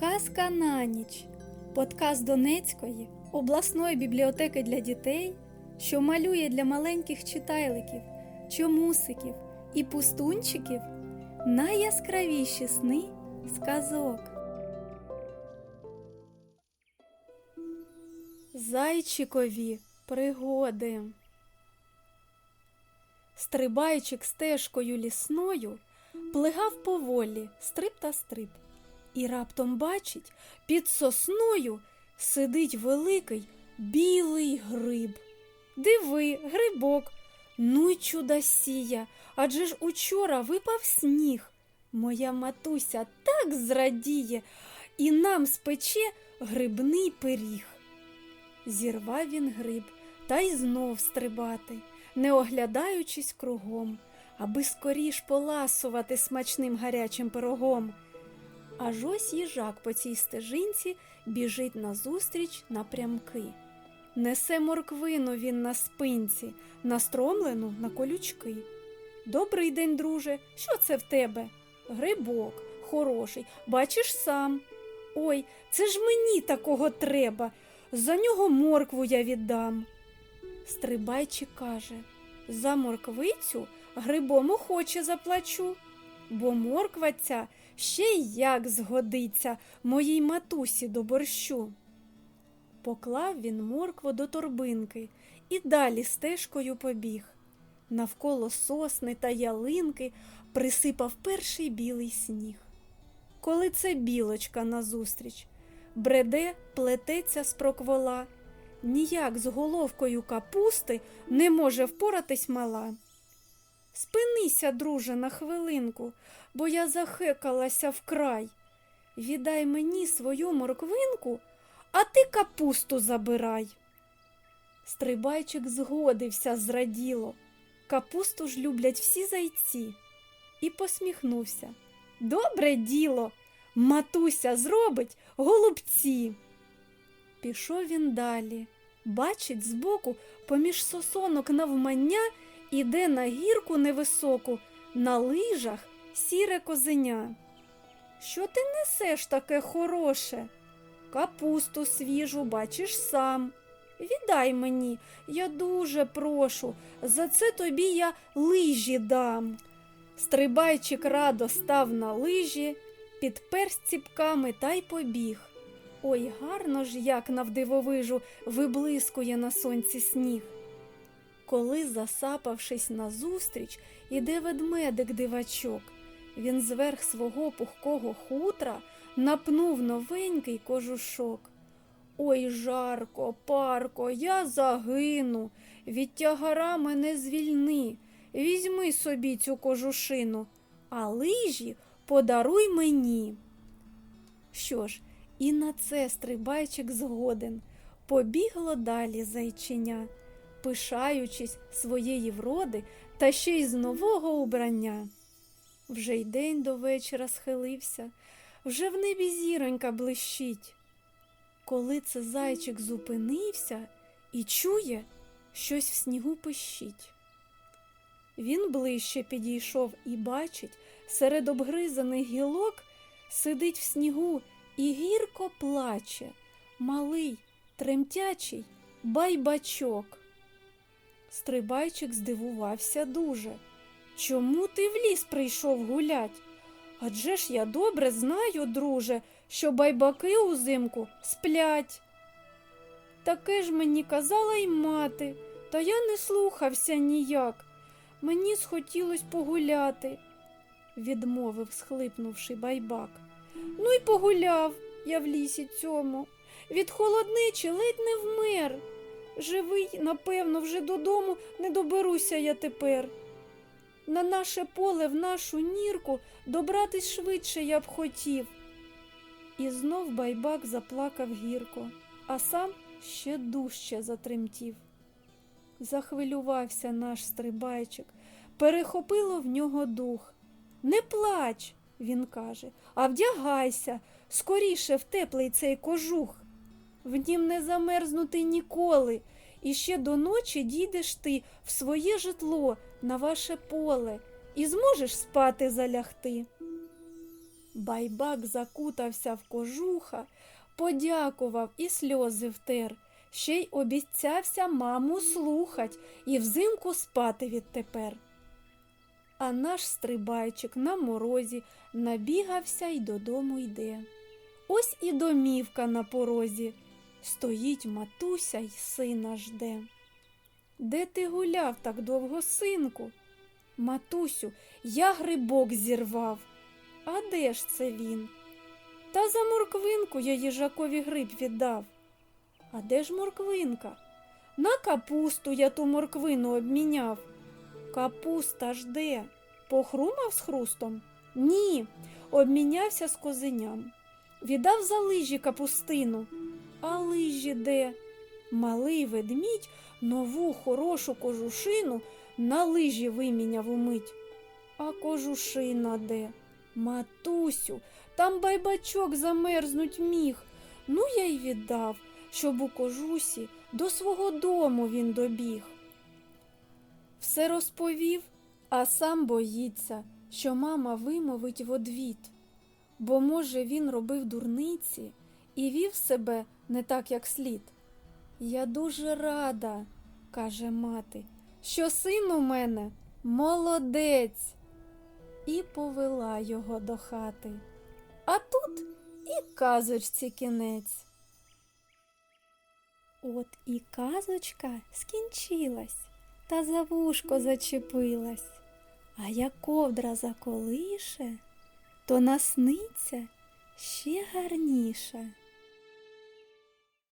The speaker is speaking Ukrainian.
Казка на ніч. Подкаст Донецької обласної бібліотеки для дітей, що малює для маленьких читайликів, чомусиків і пустунчиків найяскравіші сни сказок. Зайчикові пригоди. Стрибайчик стежкою лісною плигав поволі стрип та стрип. І раптом бачить, під сосною сидить великий білий гриб. Диви, грибок, ну й чудосія, адже ж учора випав сніг. Моя матуся так зрадіє і нам спече грибний пиріг. Зірвав він гриб та й знов стрибати, не оглядаючись кругом, аби скоріш поласувати смачним гарячим пирогом. Аж ось їжак по цій стежинці біжить назустріч напрямки. Несе морквину він на спинці, настромлену на колючки. Добрий день, друже, що це в тебе? Грибок, хороший, бачиш сам. Ой, це ж мені такого треба. За нього моркву я віддам. Стрибайчик каже за морквицю грибом охоче заплачу, бо морква ця ще й як згодиться моїй матусі до борщу. Поклав він моркву до торбинки і далі стежкою побіг. Навколо сосни та ялинки присипав перший білий сніг. Коли це білочка назустріч, бреде, плететься з проквола, ніяк з головкою капусти не може впоратись мала. Спинися, друже, на хвилинку, бо я захекалася вкрай. Віддай мені свою морквинку, а ти капусту забирай. Стрибайчик згодився зраділо. Капусту ж люблять всі зайці. І посміхнувся. Добре діло, матуся зробить голубці. Пішов він далі. Бачить збоку, поміж сосонок навмання іде на гірку невисоку, на лижах сіре козеня. Що ти несеш таке хороше? Капусту свіжу бачиш сам. Віддай мені, я дуже прошу, за це тобі я лижі дам. Стрибайчик радо став на лижі, підперсь ціпками та й побіг. Ой, гарно ж, як навдивовижу, виблискує на сонці сніг. Коли, засапавшись назустріч, іде ведмедик дивачок, він зверх свого пухкого хутра напнув новенький кожушок. Ой, жарко, парко, я загину, від тягара мене звільни, візьми собі цю кожушину, а лижі подаруй мені. Що ж, і на це стрибайчик згоден, побігло далі зайчиня, пишаючись своєї вроди та ще й з нового убрання. Вже й день до вечора схилився, вже в небі зіронька блищить. Коли це зайчик зупинився і чує, щось в снігу пищить. Він ближче підійшов і бачить, серед обгризаних гілок сидить в снігу і гірко плаче, малий, тремтячий байбачок. Стрибайчик здивувався дуже. Чому ти в ліс прийшов гулять? Адже ж я добре знаю, друже, що байбаки узимку сплять. Таке ж мені казала й мати, та я не слухався ніяк. Мені схотілось погуляти, відмовив, схлипнувши байбак. Ну й погуляв я в лісі цьому. Від холодничі ледь не вмер. Живий, напевно, вже додому не доберуся я тепер. На наше поле, в нашу нірку добратись швидше я б хотів. І знов байбак заплакав гірко, а сам ще дужче затремтів. Захвилювався наш стрибайчик, перехопило в нього дух. Не плач, він каже, а вдягайся скоріше в теплий цей кожух. В нім не замерзнути ніколи, і ще до ночі дійдеш ти в своє житло на ваше поле і зможеш спати залягти. Байбак закутався в кожуха, подякував і сльози втер, ще й обіцявся маму слухать і взимку спати відтепер. А наш стрибайчик на морозі набігався й додому йде. Ось і домівка на порозі. Стоїть матуся й сина жде. Де ти гуляв так довго, синку? Матусю, я грибок зірвав. А де ж це він? Та за морквинку я їжакові гриб віддав. А де ж морквинка? На капусту я ту морквину обміняв. Капуста ж де? Похрумав з хрустом? Ні, обмінявся з козеням. Віддав за лижі капустину. А лижі де? Малий ведмідь нову хорошу кожушину на лижі виміняв умить. А кожушина де? Матусю, там байбачок замерзнуть міг. Ну я й віддав, щоб у кожусі до свого дому він добіг. Все розповів, а сам боїться, що мама вимовить в одвіт. Бо, може, він робив дурниці і вів себе не так, як слід. Я дуже рада, каже мати, що син у мене молодець. І повела його до хати. А тут і казочці кінець. От і казочка скінчилась, та за вушко зачепилась, а як ковдра заколише, то насниться ще гарніше.